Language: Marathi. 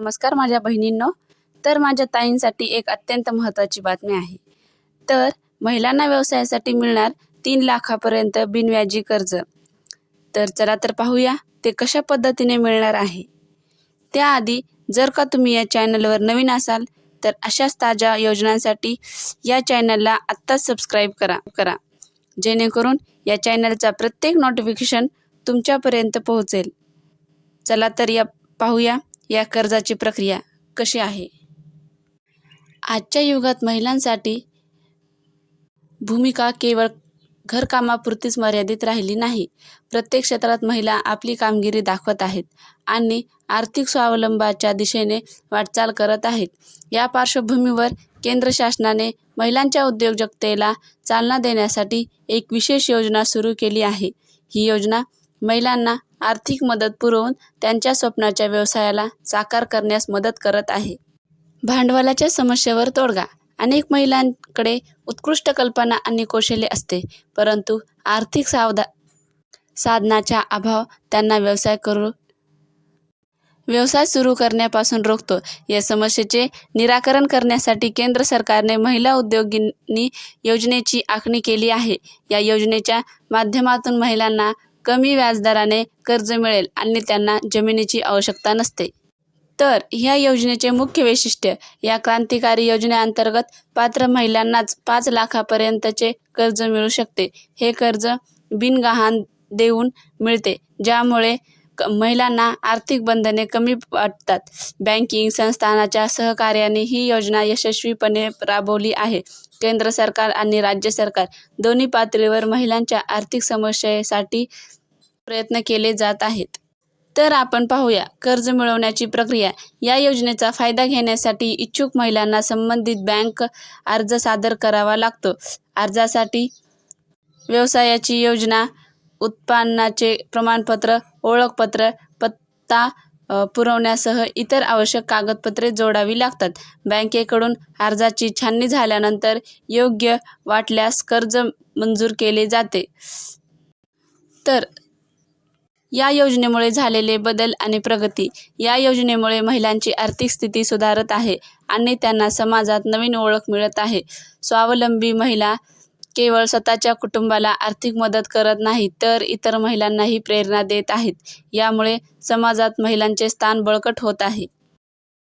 नमस्कार माझ्या बहिणींनो. तर माझ्या ताईंसाठी एक अत्यंत महत्त्वाची बातमी आहे. तर महिलांना व्यवसायासाठी मिळणार तीन लाखापर्यंत बिनव्याजी कर्ज. तर चला तर पाहूया ते कशा पद्धतीने मिळणार आहे. त्याआधी जर का तुम्ही या चॅनलवर नवीन असाल तर अशाच ताज्या योजनांसाठी या चॅनलला आत्ताच सबस्क्राईब करा करा. जेणेकरून या चॅनलचा प्रत्येक नोटिफिकेशन तुमच्यापर्यंत पोहोचेल. चला तर या पाहूया. या कर्जाची प्रक्रिया कशी आहे? आजच्या युगात महिलांसाठी भूमिका केवळ घरकामापुरतीच मर्यादित राहिली नाही. प्रत्येक क्षेत्रात महिला आपली कामगिरी दाखवत आहेत आणि आर्थिक स्वावलंबाच्या दिशेने वाटचाल करत आहेत. या पार्श्वभूमीवर केंद्र शासनाने महिलांच्या उद्योजकतेला चालना देण्यासाठी एक विशेष योजना सुरू केली आहे. ही योजना महिलांना आर्थिक मदत पुरवून त्यांच्या स्वप्नाच्या व्यवसायाला साकार करण्यास मदत करत आहे. भांडवलाच्या समस्येवर तोडगा. अनेक महिलांकडे उत्कृष्ट कल्पना आणि कौशल्य असते परंतु आर्थिक सावधा साधनाचा अभाव त्यांना व्यवसाय करू व्यवसाय सुरू करण्यापासून रोखतो. या समस्येचे निराकरण करण्यासाठी केंद्र सरकारने महिला उद्योगिनी योजनेची आखणी केली आहे. या योजनेच्या माध्यमातून महिलांना कमी व्याजदराने कर्ज मिळेल आणि त्यांना जमिनीची आवश्यकता नसते. तर ह्या योजनेचे मुख्य वैशिष्ट्य या क्रांतिकारी योजनेअंतर्गत पात्र महिलांनाच पाच लाखापर्यंतचे कर्ज मिळू शकते. हे कर्ज बिनगहाण देऊन मिळते ज्यामुळे क महिलांना आर्थिक बंधने कमी वाटतात. बँकिंग संस्थानाच्या सहकार्याने ही योजना यशस्वीपणे राबवली आहे. केंद्र सरकार आणि राज्य सरकार दोन्ही पातळीवर महिलांच्या आर्थिक समस्येसाठी प्रयत्न केले जात आहेत. तर आपण पाहूया कर्ज मिळवण्याची प्रक्रिया. या योजनेचा फायदा घेण्यासाठी इच्छुक महिलांना संबंधित बँक अर्ज सादर करावा लागतो. अर्जासाठी व्यवसायाची योजना उत्पन्नाचे प्रमाणपत्र ओळखपत्र पत्ता पुरवण्यासह इतर आवश्यक कागदपत्रे जोडावी लागतात. बँकेकडून अर्जाची छाननी झाल्यानंतर योग्य वाटल्यास कर्ज मंजूर केले जाते. तर या योजनेमुळे झालेले बदल आणि प्रगती. या योजनेमुळे महिलांची आर्थिक स्थिती सुधारत आहे आणि त्यांना समाजात नवीन ओळख मिळत आहे. स्वावलंबी महिला केवळ स्वतःच्या कुटुंबाला आर्थिक मदत करत नाही तर इतर महिलांनाही प्रेरणा देत आहेत. यामुळे समाजात महिलांचे स्थान बळकट होत आहे.